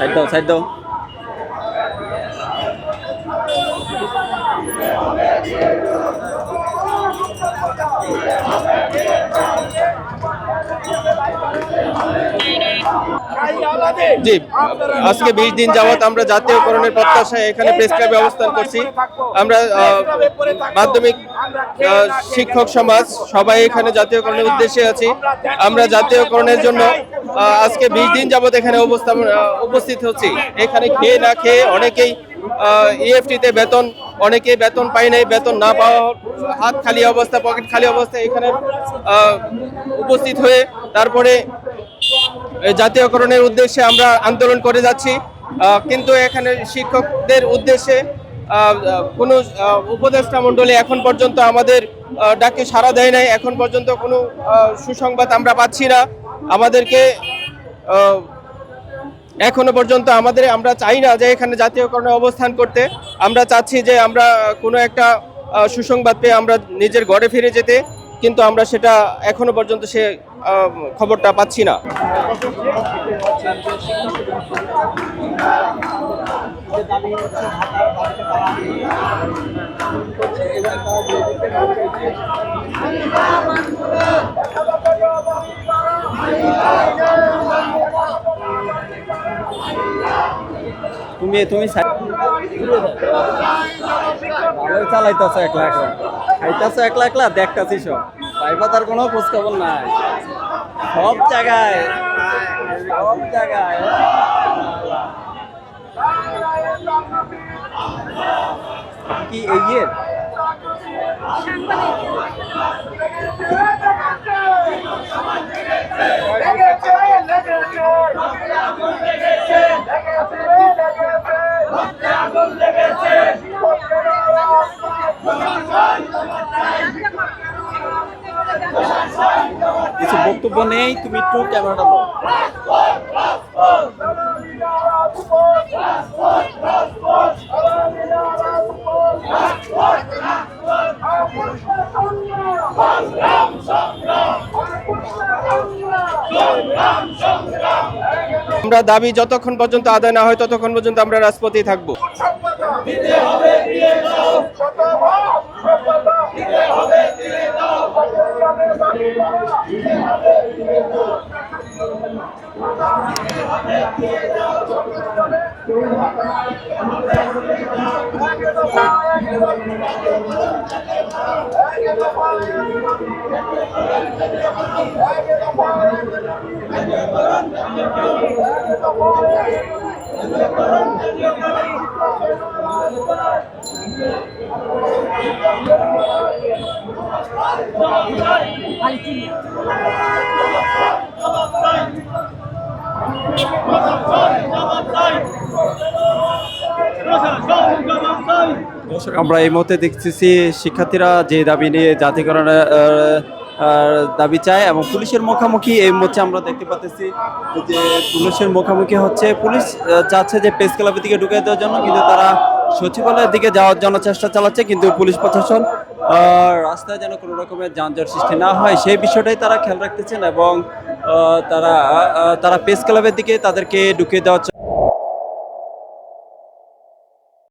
菜刀菜刀 জি, আজকে বিশ দিন যাবত আমরা জাতীয়করণের প্রত্যাশায় এখানে প্রেস ক্লাবে অবস্থান করছি। আমরা মাধ্যমিক শিক্ষক সমাজ সবাই এখানে জাতীয়করণের উদ্দেশ্যে আছি। আমরা জাতীয়করণের জন্য আজকে বিশ দিন যাবত এখানে উপস্থিত হচ্ছি। এখানে খেয়ে না খেয়ে অনেকেই ইএফটিতে বেতন, অনেকেই বেতন পায় নাই, বেতন না পাওয়া হাত খালি অবস্থা পকেট খালি অবস্থা এখানে উপস্থিত হয়ে তারপরে জাতীয়করণের উদ্দেশ্যে আমরা আন্দোলন করে যাচ্ছি। কিন্তু এখানে শিক্ষকদের উদ্দেশ্যে কোনো উপদেষ্টা মণ্ডলী এখন পর্যন্ত আমাদের ডাকে সাড়া দেয় নাই। এখন পর্যন্ত কোনো সুসংবাদ আমরা পাচ্ছি না। আমাদেরকে এখনও পর্যন্ত আমাদের, আমরা চাই না যে এখানে জাতীয়করণে অবস্থান করতে। আমরা চাচ্ছি যে আমরা কোনো একটা সুসংবাদ পেয়ে আমরা নিজের ঘরে ফিরে যেতে। কিন্তু আমরা সেটা এখনও পর্যন্ত সে খবরটা পাচ্ছি না। তুমি তুমি চালাইতেছ একলা একলা। খাইতেছ একলা একলা, দেখতেছি সব। পাইবা তার কোনো খোঁজ খবর নাই। সব জায়গায়। সব জায়গায়। কি এই কিছু বক্তব্য নেই তুমি একটু ক্যামেরাটা আমরা দাবি যতক্ষণ পর্যন্ত আদায় না হয় ততক্ষণ পর্যন্ত আমরা রাজপথেই থাকব। দর্শক আমরা এই মুহূর্তে দেখতেছি শিক্ষার্থীরা যে দাবি নিয়ে জাতীয়করণের দাবি চায় এবং পুলিশের মুখোমুখি এই মুহূর্তে আমরা দেখতে পাচ্ছি যে পুলিশের মুখোমুখি হচ্ছে। পুলিশ চাচ্ছে যে প্রেস ক্লাবের দিকে ঢুকে দেওয়ার জন্য, কিন্তু তারা সচিবালয়ের দিকে যাওয়ার জন্য চেষ্টা চালাচ্ছে, কিন্তু পুলিশ প্রশাসন রাস্তায় যেন কোনো রকমের যানজট সৃষ্টি না হয়, সেই বিষয়টাই তারা খেয়াল রাখতেছেন এবং তারা তারা প্রেস ক্লাবের দিকে তাদেরকে ঢুকিয়ে দেওয়ার